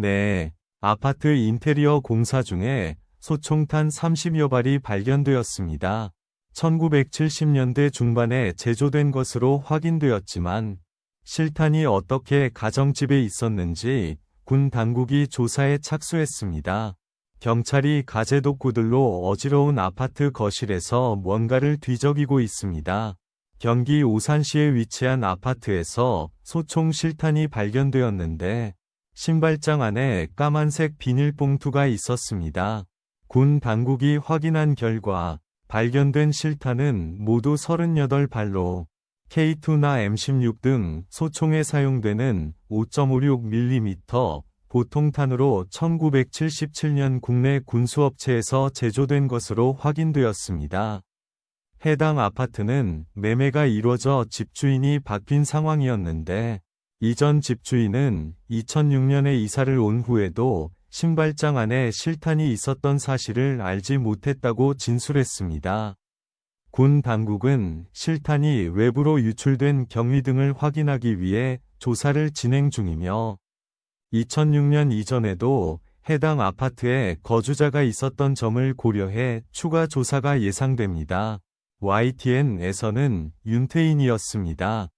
네, 아파트 인테리어 공사 중에 소총탄 30여 발이 발견되었습니다. 1970년대 중반에 제조된 것으로 확인되었지만 실탄이 어떻게 가정집에 있었는지 군 당국이 조사에 착수했습니다. 경찰이 가재 독구들로 어지러운 아파트 거실에서 뭔가를 뒤적이고 있습니다. 경기 오산시에 위치한 아파트에서 소총 실탄이 발견되었는데 신발장 안에 까만색 비닐봉투가 있었습니다. 군 당국이 확인한 결과 발견된 실탄은 모두 38발로 K2나 M16 등 소총에 사용되는 5.56mm 보통탄으로 1977년 국내 군수업체에서 제조된 것으로 확인되었습니다. 해당 아파트는 매매가 이루어져 집주인이 바뀐 상황이었는데 이전 집주인은 2006년에 이사를 온 후에도 신발장 안에 실탄이 있었던 사실을 알지 못했다고 진술했습니다. 군 당국은 실탄이 외부로 유출된 경위 등을 확인하기 위해 조사를 진행 중이며 2006년 이전에도 해당 아파트에 거주자가 있었던 점을 고려해 추가 조사가 예상됩니다. YTN에서는 윤태인이었습니다.